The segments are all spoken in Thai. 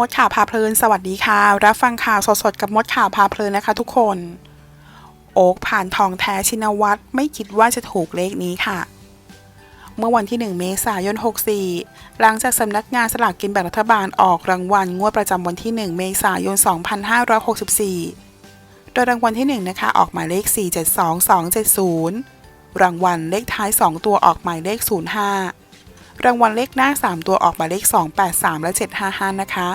มดข่าวพาเพลิน สวัสดีค่ะ รับฟังข่าวสดๆ กับมดข่าวพาเพลินนะคะทุกคน โอ๊กผ่านทองแท้ชินวัตรไม่คิดว่าจะถูกเลขนี้ค่ะ เมื่อวันที่ 1 เมษายน 64 หลังจากสำนักงานสลากกินแบ่งรัฐบาลออกรางวัลงวดประจำวันที่ 1 เมษายน 2564 โดยรางวัลที่ 1 นะคะ ออกหมายเลข 472270 รางวัลเลขท้าย 2 ตัวออกหมายเลข 05 รางวัลเลขหน้า 3 ตัวออกหมายเลข 283 และ 755 นะคะ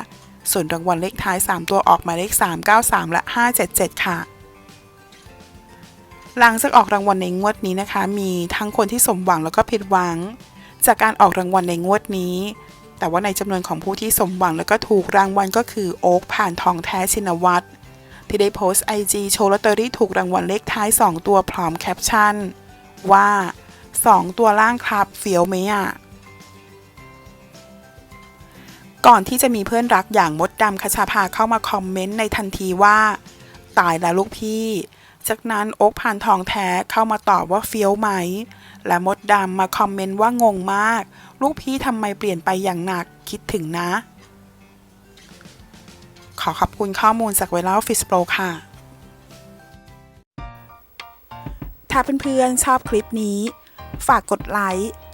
ส่วนรางวัลเลขท้าย 3 ตัวออกหมายเลข 393 และ 577 ค่ะ หลังจากออกรางวัลในงวดนี้นะคะ มีทั้งคนที่สมหวังแล้วก็ผิดหวัง จากการออกรางวัลในงวดนี้ แต่ว่าในจำนวนของผู้ที่สมหวังแล้วก็ถูกรางวัลก็คือโอ๊กผ่านทองแท้ชินวัตรที่ได้โพสต์ไอจีโชว์ลอตเตอรี่ถูกรางวัลเลขท้าย 2 ตัวพร้อมแคปชั่น ว่า 2 ตัวล่างครับเฟี้ยวไหมอะ ก่อนที่จะมีเพื่อนรักอย่างมดดำคชาภาเข้ามาคอมเมนต์ในทันทีว่า ตายแล้วลูกพี่ จากนั้นโอ๊กผ่านทองแท้เข้ามาตอบว่าเฟี้ยวไหม และมดดำมาคอมเมนต์ว่างงมาก ลูกพี่ทำไมเปลี่ยนไปอย่างหนักคิดถึงนะ ขอขอบคุณข้อมูลจากเวลาฟิสโปรค่ะ ถ้าเพื่อนๆชอบคลิปนี้ ฝากกดไลค์